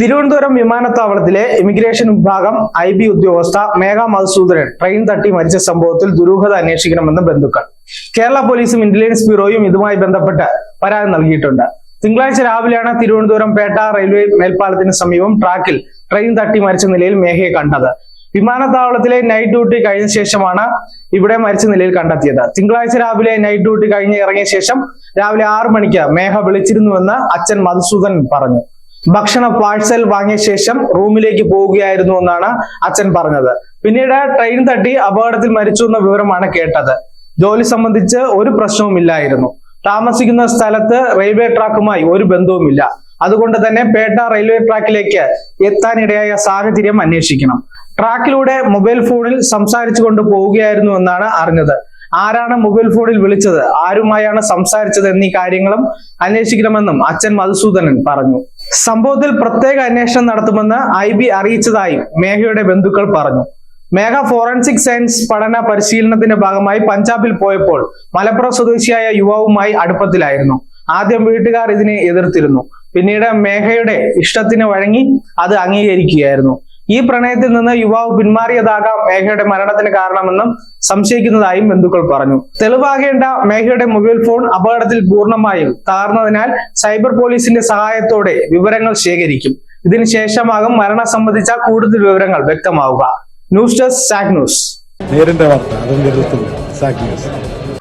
തിരുവനന്തപുരം വിമാനത്താവളത്തിലെ ഇമിഗ്രേഷൻ വിഭാഗം I B ഉദ്യോഗസ്ഥ മേഘ മധുസൂദനൻ ട്രെയിൻ തട്ടി മരിച്ച സംഭവത്തിൽ ദുരൂഹത അന്വേഷിക്കണമെന്ന് ബന്ധുക്കൾ. കേരള പോലീസും ഇന്റലിജൻസ് ബ്യൂറോയും ഇതുമായി ബന്ധപ്പെട്ട് പരാതി നൽകിയിട്ടുണ്ട്. തിങ്കളാഴ്ച രാവിലെയാണ് തിരുവനന്തപുരം പേട്ട റെയിൽവേ മേൽപ്പാലത്തിന് സമീപം ട്രാക്കിൽ ട്രെയിൻ തട്ടി മരിച്ച നിലയിൽ മേഘയെ കണ്ടത്. വിമാനത്താവളത്തിലെ നൈറ്റ് ഡ്യൂട്ടി കഴിഞ്ഞ ശേഷമാണ് ഇവിടെ മരിച്ച നിലയിൽ കണ്ടെത്തിയത്. തിങ്കളാഴ്ച രാവിലെ നൈറ്റ് ഡ്യൂട്ടി കഴിഞ്ഞ് ഇറങ്ങിയ ശേഷം രാവിലെ ആറു മണിക്ക് മേഘ വിളിച്ചിരുന്നുവെന്ന് അച്ഛൻ മധുസൂദൻ പറഞ്ഞു. ഭക്ഷണ പാഴ്സൽ വാങ്ങിയ ശേഷം റൂമിലേക്ക് പോവുകയായിരുന്നു എന്നാണ് അച്ഛൻ പറഞ്ഞത്. പിന്നീട് ട്രെയിൻ തട്ടി അപകടത്തിൽ മരിച്ചു എന്ന വിവരമാണ് കേട്ടത്. ജോലി സംബന്ധിച്ച് ഒരു പ്രശ്നവുമില്ലായിരുന്നു താമസിക്കുന്ന സ്ഥലത്ത് റെയിൽവേ ട്രാക്കുമായി ഒരു ബന്ധവുമില്ല. അതുകൊണ്ട് തന്നെ പേട്ട റെയിൽവേ ട്രാക്കിലേക്ക് എത്താനിടയായ സാഹചര്യം അന്വേഷിക്കണം. ട്രാക്കിലൂടെ മൊബൈൽ ഫോണിൽ സംസാരിച്ചു കൊണ്ട് പോവുകയായിരുന്നു എന്നാണ് അറിഞ്ഞത്. ആരാണ് മൊബൈൽ ഫോണിൽ വിളിച്ചത്? ആരുമായാണ് സംസാരിച്ചത് എന്നീ കാര്യങ്ങളും അന്വേഷിക്കണമെന്നും അച്ഛൻ മധുസൂദനൻ പറഞ്ഞു. സംഭവത്തിൽ പ്രത്യേക അന്വേഷണം നടത്തുമെന്ന് ഐ ബി അറിയിച്ചതായും മേഘയുടെ ബന്ധുക്കൾ പറഞ്ഞു. മേഘ ഫോറൻസിക് സയൻസ് പഠന പരിശീലനത്തിന്റെ ഭാഗമായി പഞ്ചാബിൽ പോയപ്പോൾ മലപ്പുറം സ്വദേശിയായ യുവാവുമായി അടുപ്പത്തിലായിരുന്നു. ആദ്യം വീട്ടുകാർ ഇതിനെ എതിർത്തിരുന്നു. പിന്നീട് മേഘയുടെ ഇഷ്ടത്തിന് വഴങ്ങി അത് അംഗീകരിക്കുകയായിരുന്നു. ഈ പ്രണയത്തിൽ നിന്ന് യുവാവ് പിന്മാറിയതാകാം മേഘയുടെ മരണത്തിന് കാരണമെന്നും സംശയിക്കുന്നതായും ബന്ധുക്കൾ പറഞ്ഞു. തെളിവാകേണ്ട മേഘയുടെ മൊബൈൽ ഫോൺ അപകടത്തിൽ പൂർണമായും താർന്നതിനാൽ സൈബർ പോലീസിന്റെ സഹായത്തോടെ വിവരങ്ങൾ ശേഖരിക്കും. ഇതിനു ശേഷമാകും മരണം സംബന്ധിച്ച കൂടുതൽ വിവരങ്ങൾ വ്യക്തമാവുക. ന്യൂസ് ഡെസ്ക് സാക് ന്യൂസ്. നേരിന്റെ വാർത്ത അതും സാക് ന്യൂസ്.